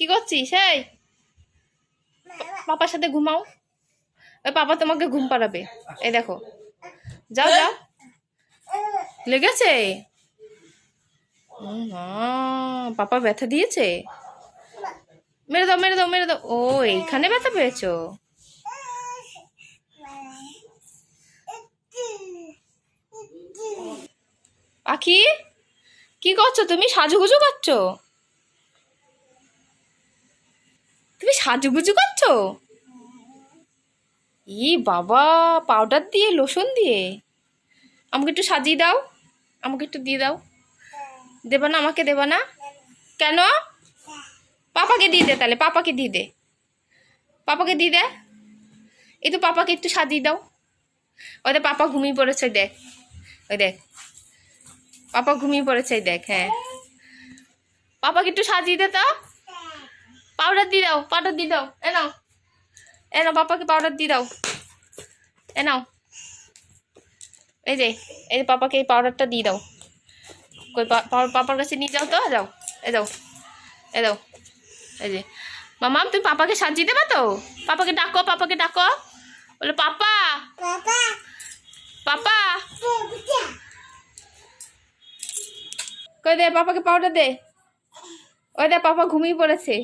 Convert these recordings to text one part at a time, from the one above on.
কি করছিস? এই। পাপার সাথে ঘুমাও। ওই পাপা তোমাকে ঘুম পাড়াবে। এই দেখো। যাও যাও। লেগেছে? পাপা ব্যথা দিয়েছে? মেরে দাও মেরে দাও মেরে দাও। ও, এইখানে ব্যথা পেয়েছ? পাখি কি করছ তুমি? সাজুগুজু করছ? তুমি সাজুগুজু করছ? ই বাবা পাউডার দিয়ে লোশন দিয়ে। আমাকে একটু সাজিয়ে দাও, আমাকে একটু দিয়ে দাও। দেবা না, আমাকে দেবা না। কেন? পাপাকে দিয়ে দে তাহলে, পাপাকে দিয়ে দে। পাপাকে দিয়ে দে। এই তো পাপাকে একটু সাজিয়ে দাও। ওই দেখ, পাপা ঘুমিয়ে পড়েছে, দেখ। ওই দেখ। পাপা ঘুমিয়ে পড়েছে, দেখ হ্যাঁ। পাপাকে একটু সাজিয়ে দে তো। পাউডার দিয়ে দাও পাউডার দিয়ে দাও এ নাও। এ নাও পাপাকে পাউডার দিয়ে দাও। এ নাও। এই যে এই যে পাপাকে এই পাউডারটা দিয়ে দাও। কই পাপার কাছে নিয়ে যাও তো যাও এ দাও এ দাও এই যে। মামাম তুমি পাপাকে সাজিয়ে দেবে তো? পাপাকে ডাকো পাপাকে ডাকো। বলে পাপা। পাপা। কই দে পাপাকে পাউডার দে। ওই দে পাপা ঘুমিয়ে পড়েছে।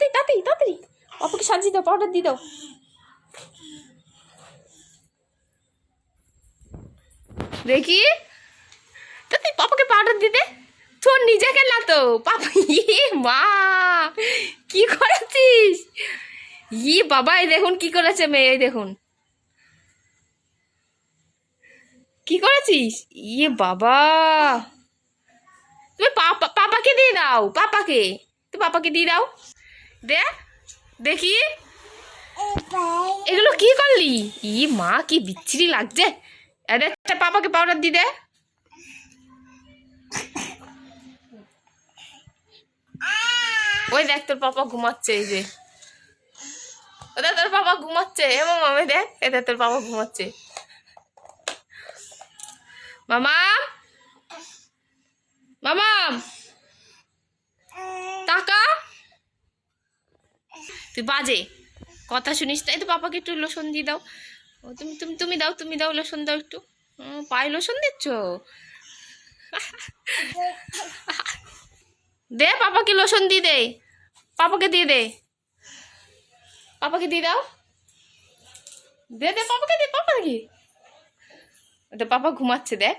তাড়াতাড়ি তাড়াতাড়ি তাড়াতাড়ি। পাপাকে সাজিয়ে দাও পাউডার দিয়ে দাও। দেখি তাড়াতাড়ি পাপাকে পাউডার দিয়ে দে তোর নিজেকে না তো। পাপা ইয়ে মা, কি করেছিস? ই বাবা, এই দেখুন কি করেছে মেয়ে, এই দেখুন। কি করেছিস? ইয়ে বাবা। তুমি পাপা পাপাকে দিয়ে দাও, পাপাকে। তুমি পাপাকে দিয়ে দাও। দে দেখি। এগুলো কি করলি? ই মা কি বিচ্ছিরি লাগছে। আরে একটা পাপাকে পাউডার দি দে। ওই দেখ তোর পাপা ঘুমাচ্ছে এই যে। ওদের তোর পাপা ঘুমাচ্ছে। এবং মামি দেখ এদের তোর পাপা ঘুমাচ্ছে। মামা মামাম টাকা তুই বাজে। কথা শুনিস তাই তো পাপাকে একটু লোশন দিয়ে দাও। ও, তুমি তুমি তুমি দাও তুমি দাও লোশন দাও একটু। পায়ে লোশন দিচ্ছ? দে পাপাকে লোশন দিয়ে দে। পাপাকে দিয়ে দে। পাপাকে দিয়ে দাও। দে দে পাপাকে দে পাপা পাপাকে তো পাপা ঘুমাচ্ছে, দেখ।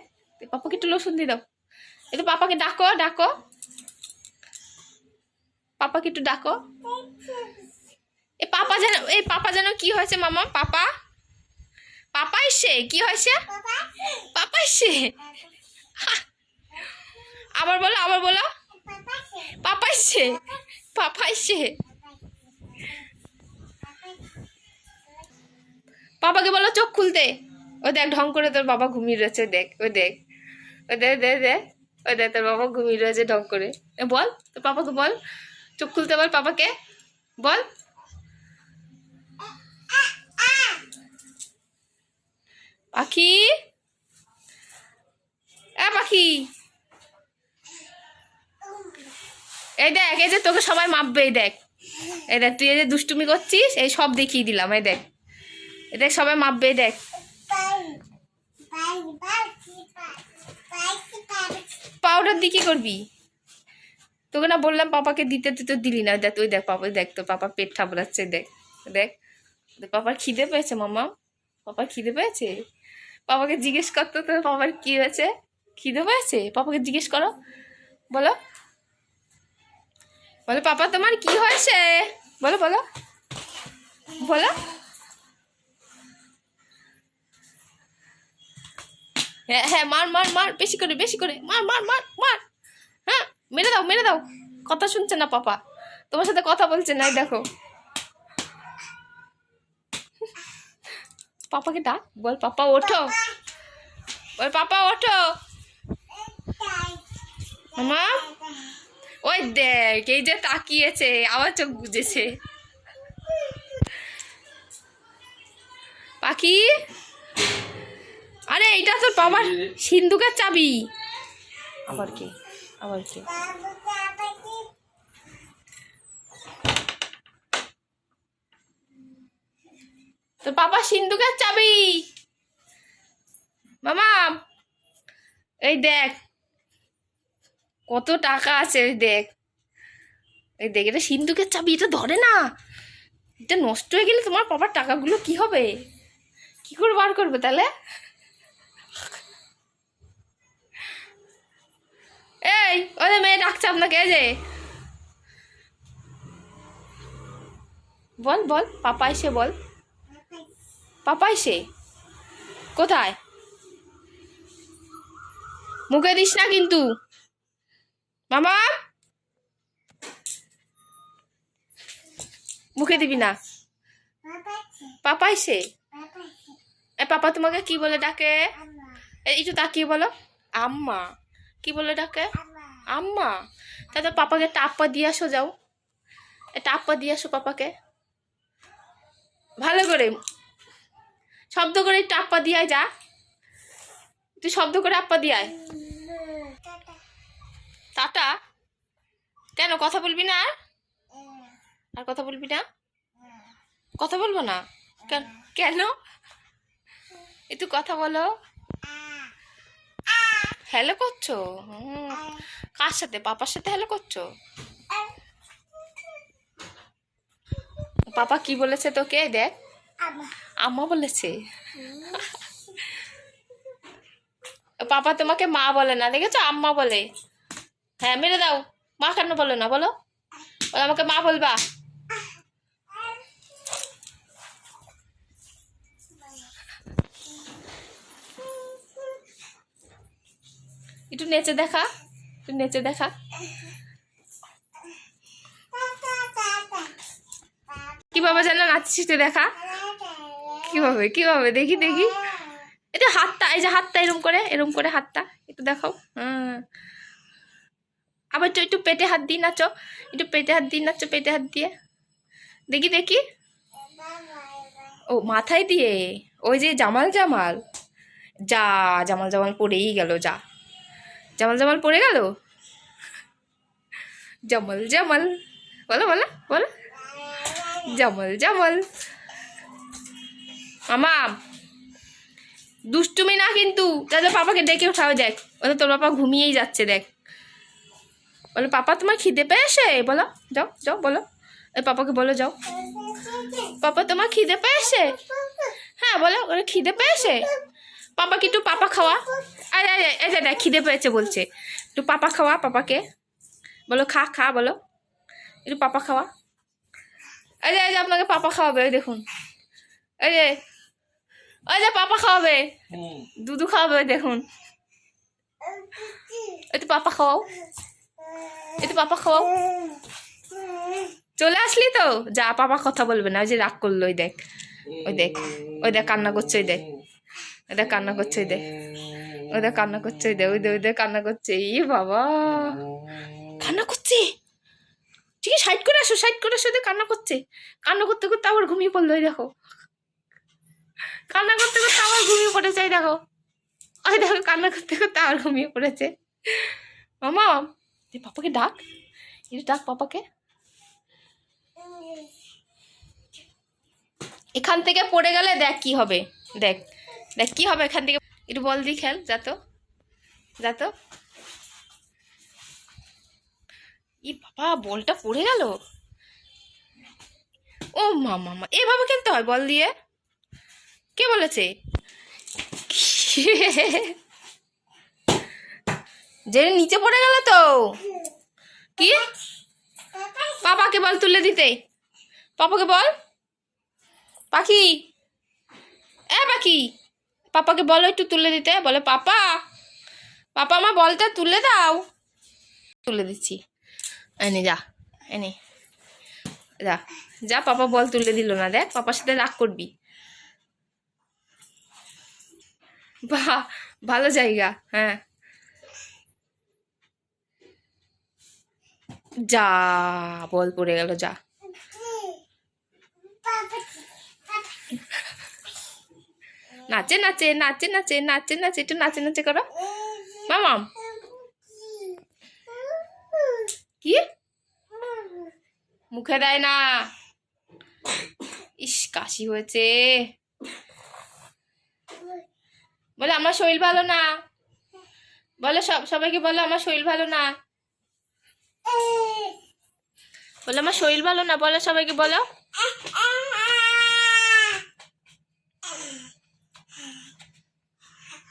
পাপাকে একটু লোশন দিয়ে দাও। এই তো পাপাকে ডাকো ডাকো। পাপাকে একটু ডাকো। এ পাপা যেন এই পাপা যেন কি হয়েছে মামা? পাপা? পাপা এসে কি হয়েছে? পাপা এসে আবার বলো আবার বলো। পাপা এসে পাপা এসে পাপাকে বলো চোখ খুলতে। ও দেখ, ঢং করে তোর বাবা ঘুমিয়ে রয়েছে, দেখ, ও দেখ। ও দেখ দেখ দেখ। ওই দেখ, তোর বাবা ঘুমিয়ে রয়েছে, ঢং করে। বল, তোর পাপাকে বল। চোখ খুলতে বল পাপাকে। বল। পাখি? এ পাখি। এই দেখ, এই যে তোকে সবাই মাপবে, এই দেখ। এই দেখ, তুই এই যে দুষ্টুমি করছিস, এই সব দেখিয়ে দিলাম, এই দেখ। এই দেখ, সবাই মাপবে, এই দেখ। পাউডার দিয়ে কি করবি? তোকে না বললাম পাপাকে দিতে, তুই তো দিলি না। দেখ তুই দেখ, পাপা, দেখ তো পাপা পেট ঠাবড়াচ্ছে, দেখ দেখ। পাপার খিদে পেয়েছে মামা পাপার খিদে পেয়েছে? পাপাকে জিজ্ঞেস করতো তো পাপার কি হয়েছে? খিদে পেয়েছে? পাপাকে জিজ্ঞেস করো। বলো। বলো, পাপা, তোমার কি হয়েছে? বলো বলো। বলো। হ্যাঁ হ্যাঁ মার মার মার, বেশি করে বেশি করে। মার মার মার মার। হ্যাঁ মেরে দাও মেরে দাও। কথা শুনছে না পাপা। তোমার সাথে কথা বলছে না দেখো। পাপাকে ডাক বল পাপা ওঠো। বল পাপা ওঠো। মামা ওই দেখ এই যে তাকিয়েছে আবার চোখ বুঝেছে পাখি? আরে এইটা তোর বাবার সিন্ধুকের চাবি। আবার কে? আবার কে? তোর পাপা সিন্ধুকের চাবি। মামা, এই দেখ, কত টাকা আছে ওই দেখ। এই দেখ, এটা সিন্ধুকের চাবি, এটা ধরে না। এটা নষ্ট হয়ে গেলে তোমার পাপার টাকাগুলো কি হবে? কি করে বার করবে তাহলে? এই, ওদের মেয়ে ডাকছে আপনাকে যে। বল বল, পাপা এসে বল। পাপা সে? কোথায়? মুখে দিস না কিন্তু। মামা! মুখে দিবি না। পাপাই সে? পাপা তোমাকে কি বলে ডাকে? একটু তাকিয়ে বলো। আম্মা। কি বলে ডাকে? আম্মা। তাহলে পাপাকে টাপ্পা দিয়ে আসো, যাও। টাপ্পা দিয়ে আসো পাপাকে। ভালো করে শব্দ করে একটু আপ্পা দিয়ে যা। তুই শব্দ করে আপ্পা দিয়ে টাটা। কেন, কথা বলবি না আর? আর কথা বলবি না? কথা বলব না? কেন একটু কথা বলো। হ্যালো করছ? কার সাথে? পাপার সাথে হ্যালো করছ? পাপা কি বলেছে তোকে? দেখ। আম্মা বলেছে। পাপা তোমাকে মা বলে না, দেখেছ? আম্মা বলে। হ্যাঁ মেরে দাও। মা কেন বলো না, বলো? আমাকে মা বলবা। একটু নেচে দেখা, একটু নেচে দেখা। কীভাবে যেন নাচছিস তুই, দেখা? কীভাবে কীভাবে? দেখি দেখি। এটা হাতটা, এই যে হাতটা, এরম করে এরম করে হাতটা, একটু দেখাও। হ্যাঁ আবার একটু একটু পেটে হাত দিয়ে নাচো, একটু পেটে হাত দিয়ে নাচো, পেটে হাত দিয়ে। দেখি দেখি। ও, মাথায় দিয়ে? ওই যে জামাল জামাল। যা, জামাল জামাল পড়েই গেল, যা। জামাল জামাল পড়ে গেল? জামাল জামাল। বলো বলো বলো। জামাল জামাল। মামা, দুষ্টুমি না কিন্তু। তাহলে পাপাকে ডেকে উঠাও, দেখ। বলে, তোর পাপা ঘুমিয়েই যাচ্ছে, দেখ। বলে, পাপা, তোমার খিদে পেয়েছে? বলো, যাও যাও, বলো। এই পাপাকে বলো, যাও। পাপা, তোমার খিদে পেয়েছে? হ্যাঁ বলো, ওরা খিদে পেয়েছে? পাপা কি একটু পাপা খাওয়া। আরে আরে যে দেখ, খিদে পেয়েছে বলছে। একটু পাপা খাওয়া পাপাকে। বলো, খা খা, বলো। একটু পাপা খাওয়া। এই যে এই যে আপনাকে পাপা খাওয়াবে ওই দেখুন। এই যে ওই যে পাপা খাওয়াবে। দুধু খাওয়াবে দেখুন। একটু পাপা খাওয়াও। একটু পাপা খাওয়াও। চলে আসলি তো? যা পাপা কথা বলবে না ওই যে রাগ করল ওই দেখ। ওই দেখ ওই দেখ কান্না করছে ওই দেখ। ওই দেখ কান্না করছে ওই দেখ। ওই দেখ কান্না করছে ওই দেখ ওই দেখ ওই দেখ কান্না করছে। ই বাবা। কান্না করছে? ঠিক আছে সাইড করে আসো, সাইড করে আসো কান্না করছে। কান্না করতে করতে আবার ঘুমিয়ে পড়ল ওই দেখো। কান্না করতে করতে আবার ঘুমিয়ে পড়েছে, এই দেখো। ওই দেখো, কান্না করতে করতে আবার ঘুমিয়ে পড়েছে। মামা পাপাকে ডাক। একটু ডাক পাপাকে। এখান থেকে পড়ে গেলে দেখ কি হবে। দেখ দেখ কি হবে এখান থেকে। একটু বল দিয়ে খেল যা তো। ই বাবা, বলটা পড়ে গেল। ও মা মা মা, এভাবে খেলতে হয় বল দিয়ে? কে বলেছে? যে নিচে পড়ে গেল তো। কি? পাপাকে বল তুলে দিতে। পাপাকে বল। পাখি। এ পাখি। পাপাকে বলো একটু তুলে দিতে। বলে, পাপা পাপা আমার বলটা তুলে দাও। তুলে দিচ্ছি। এনে যা এনে। যা যা পাপা বল তুলে দিল না, দেখ, পাপার সাথে রাগ করবি। বাহ ভালো জায়গা হ্যাঁ। যা, বল পড়ে গেল, যা। নাচে নাচে নাচে নাচে নাচে নাচে, একটু নাচে নাচে করো। মামাম কি মুখে দেয় না ইস, কাশি হয়েছে। বলে, আমার শরীর ভালো না? বলো, সব, সবাইকে বলো, আমার শরীর ভালো না? বলো, আমার শরীর ভালো না? বলো, সবাইকে বলো।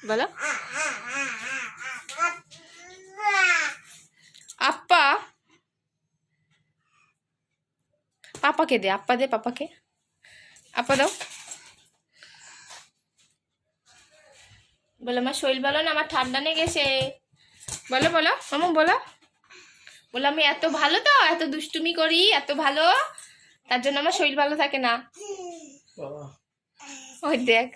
বলো। পাপাকে দে আপ্পা দে পাপাকে। আপ্পা দাও। বলো আমার শরীর ভালো না আমার ঠান্ডা লেগেছে। বলো বলো মামু বলো। বলো আমি এত ভালো তো এত দুষ্টুমি করি এত ভালো। তার জন্য আমার শরীর ভালো থাকে না। ওই দেখ।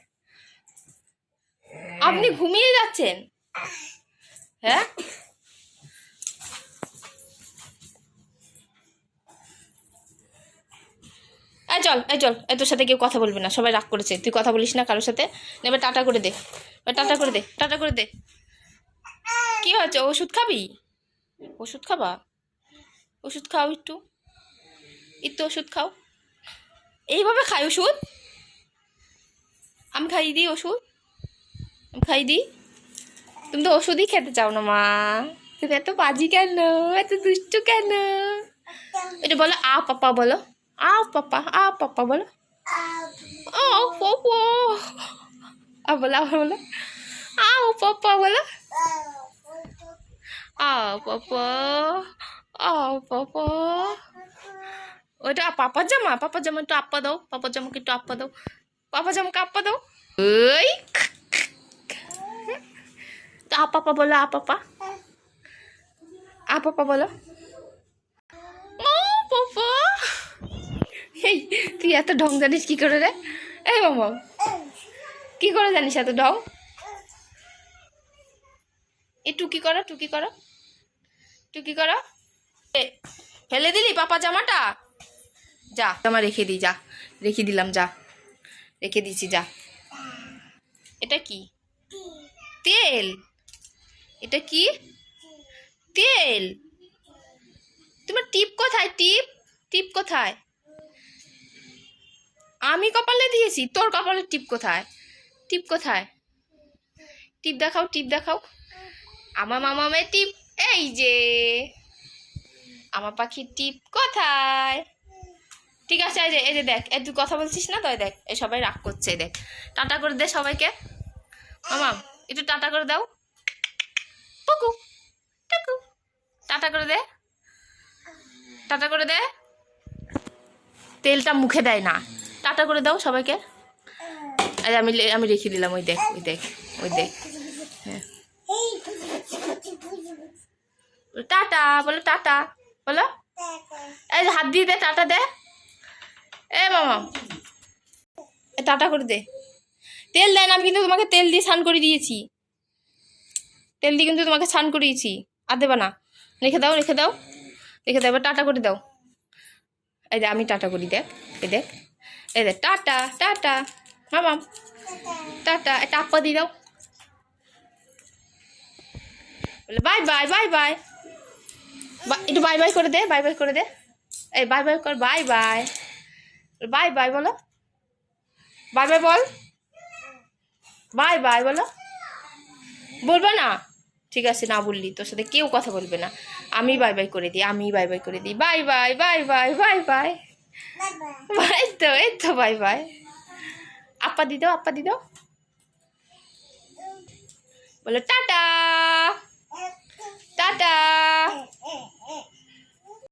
আপনি ঘুমিয়ে যাচ্ছেন? হ্যাঁ? এই চল এই চল, এই তোর সাথে কেউ কথা বলবে না, সবাই রাগ করেছে, তুই কথা বলিস না কারোর সাথে। এবার টাটা করে দে, এবার টাটা করে দে, টাটা করে দে। কি হয়েছে, ওষুধ খাবি? ওষুধ খাবা? ওষুধ খাও একটু। একটু ওষুধ খাও। এইভাবে খাই ওষুধ? আমি খাইয়ে দিই ওষুধ। আমি খাইয়ে দিই তুমি তো ওষুধই খেতে চাও না, মা। তুমি এত বাজি কেন, এত দুষ্টু কেন? এটা বলো আ পাপা বলো। আ পাপা আ পাপা বলো ও পাপা আ বলো আবার বলো আও পাপা বলো আও পাপা আও পাপা ওইটা পাপার জামা পাপার জামা একটু আপ্পা দাও পাপার জামাকে একটু আপ্পা দাও পাপা জামাকে আপ্পা দাও ওই তো আ পাপা বলো আ পাপা আ পাপা বলো ও পাপা এই, তুই এত ঢং জানিস কি করে রে? এই মামা, কি করে জানিস এত ঢং? এ টুকি করো টুকি করো টুকি করো। ফেলে দিলি পাপা জামাটা? যা, জামা রেখে দিই যা, রেখে দিলাম, যা, রেখে দিয়েছি যা। এটা কি? তেল। এটা কি? তেল। তোমার টিপ কোথায়, টিপ? টিপ কোথায়? আমি কপালে দিয়েছি, তোর কপালের টিপ কোথায়? টিপ কোথায়? টিপ দেখাও টিপ দেখাও। আমার মামামের টিপ, এই যে। আমার পাখির টিপ কোথায়? ঠিক আছে, এই যে এই যে দেখ এই তুই কথা বলছিস না তো দেখ, এ সবাই রাগ করছে দেখ। টাটা করে দে সবাইকে। মামাম একটু টাটা করে দাও। পুকু টুকু। টাটা করে দে। টাটা করে দে। তেলটা মুখে দেয় না। টাটা করে দাও সবাইকে। আরে আমি আমি রেখে দিলাম, ওই দেখ ওই দেখ ওই দেখ। হ্যাঁ। টাটা, বলো টাটা, বলো। এই হাত দিয়ে দে, টাটা দে। এ মামা টাটা করে দে। তেল দেয় না, আমি কিন্তু তোমাকে তেল দিয়ে স্নান করে দিয়েছি। তেল দিয়ে কিন্তু তোমাকে স্নান করিয়েছি। আর দেবা না। রেখে দাও রেখে দাও। রেখে দাও, এবার টাটা করে দাও। এই আমি টাটা করি, দেখ, এই দেখ। এই দেখ টাটা টাটা। মামা টাটা একটা আপ্পা দিয়ে দাও। বলে, বাই বাই বাই বাই। একটু বাই বাই করে দে, বাই বাই করে দে। এই, বাই বাই কর, বাই বাই। বাই বাই বলো। বাই বাই বল। বাই বাই বলো। বলবে না। ঠিক আছে, না বললি, তোর সাথে কেউ কথা বলবে না। আমি বাই বাই করে দিই, আমি বাই বাই করে দিই। Bye bye bye bye bye bye. এই তো এই তো বাই বাই আপা দি দাও আপা দি দাও বলো টাটা টাটা